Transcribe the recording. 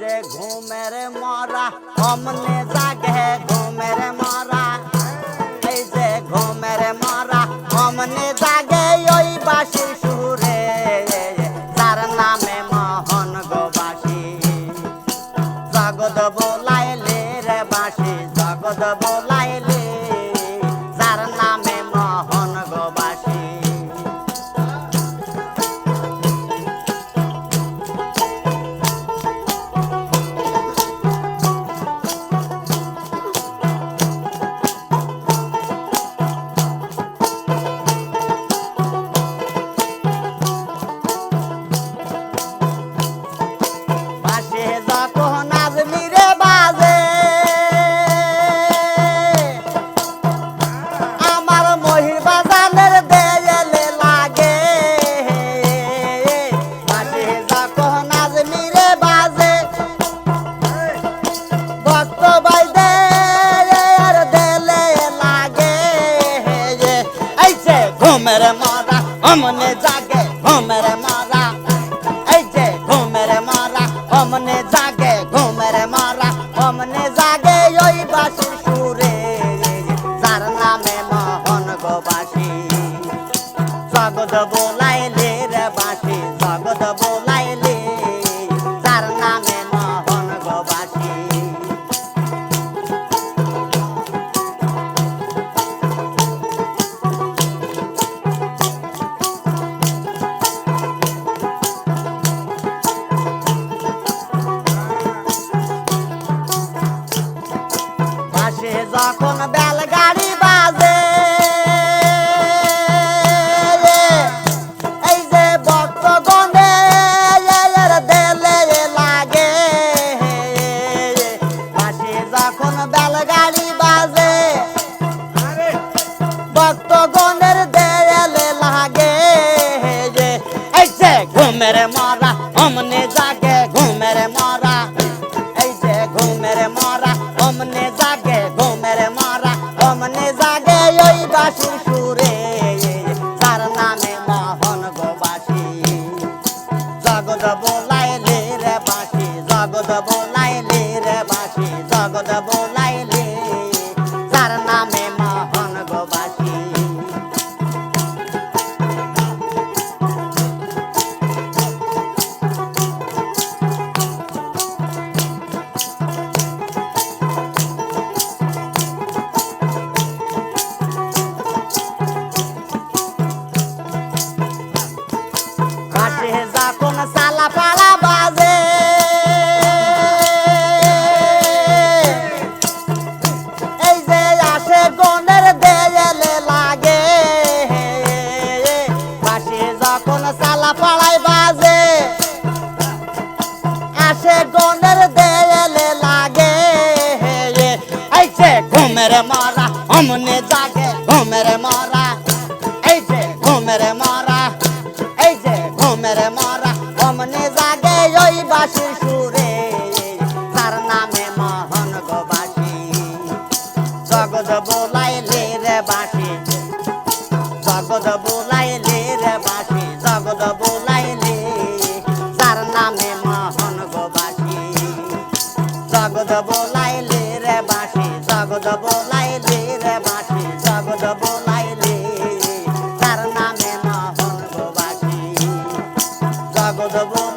যে ঘুমের মরা অমনে জাগে ঘুমের মরা। এই যে ঘুমের মরা অমনে জাগে ওই বাসি সুরে। তার নামে মোহন গোবাসি জগদ বোলাইলে রে বাসি জগদ বোলাইলে ঘুমের মারা অমনে জাগে, ঘুমের মারা। এই যে ঘুমের মারা অমনে জাগে, ঘুমের মারা অমনে জাগে ওই বাসির সুরে। যার নামে মহন গোবাসী জগদ বোলাইলে রে বাসি জগদ বোলাইলে যখন বেলগাড়ি বাজে এই যে ভক্তগণে দেলে লাগে পাশে যখন বেলগাড়ি বাজে ভক্তগণের দেয়ালে লাগে যে এই যে ঘুমের মরা অমনে জাগে ঘুমের মরা রে বাসি জগদ বোলাইলে যার নামে মোহন গোবাসী কাশে যখন সালা আসে গনের দেয়ালে লাগে। যে ঘুমের মারা, অমনে জাগে ঘুমের মারা। যে ঘুমের মারা যে ঘুমের মারা, অমনে জাগে ওই বাসির জগদ বোলাইলে রে বাসি জগদ বোলাইলে তার নামে মোহন গোবাসী জগদ বোলাইলে রে বাসি